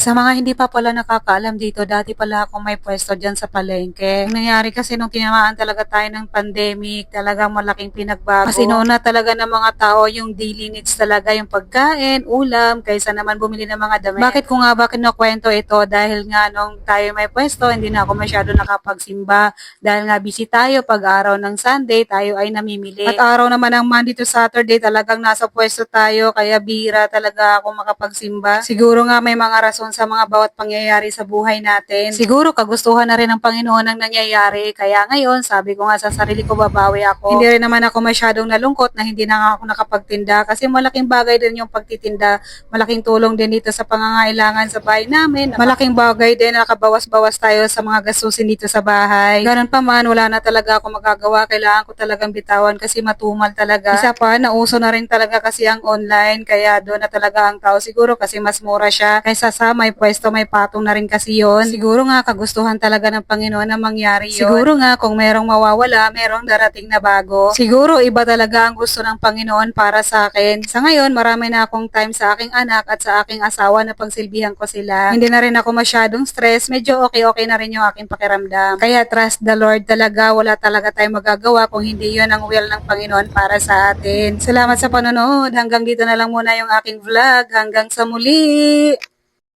Sa mga hindi pa pala nakakaalam dito, dati pala ako may pwesto dyan sa palengke. Ang nangyari kasi nung tinamaan talaga tayo ng pandemic, talagang malaking pinagbago. Kasi noon na talaga ng mga tao yung daily needs talaga, yung pagkain, ulam, kaysa naman bumili ng mga damit. Bakit ko nga ba kinukwento ito? Dahil nga nung tayo may pwesto, hindi na ako masyado nakapagsimba. Dahil nga busy tayo, pag araw ng Sunday, tayo ay namimili. At araw naman ng Monday to Saturday, talagang nasa pwesto tayo, kaya bira talaga ako makapagsimba. Siguro nga may mga rason sa mga bawat pangyayari sa buhay natin. Siguro kagustuhan na rin ng Panginoon ang nangyayari, kaya ngayon, sabi ko nga sa sarili ko, babawi ako. Hindi rin naman ako masyadong nalungkot na hindi na ako nakapagtinda, kasi malaking bagay din yung pagtitinda. Malaking tulong din dito sa pangangailangan sa bahay namin. Malaking bagay din, nakabawas-bawas tayo sa mga gastusin dito sa bahay. Ganun pa man, wala na talaga ako magagawa. Kailangan ko talagang bitawan kasi matumal talaga. Isa pa, nauso na rin talaga kasi ang online, kaya doon na talaga ang tao siguro kasi mas mura siya. Kaysa sa may pwesto, may patong na rin kasi yon. Siguro nga, kagustuhan talaga ng Panginoon na mangyari yon. Siguro nga, kung merong mawawala, merong darating na bago. Siguro, iba talaga ang gusto ng Panginoon para sa akin. Sa ngayon, marami na akong time sa aking anak at sa aking asawa na pagsilbihan ko sila. Hindi na rin ako masyadong stress. Medyo okay-okay na rin yung aking pakiramdam. Kaya trust the Lord talaga. Wala talaga tayong magagawa kung hindi yon ang will ng Panginoon para sa atin. Salamat sa panonood. Hanggang dito na lang muna yung aking vlog. Hanggang sa muli!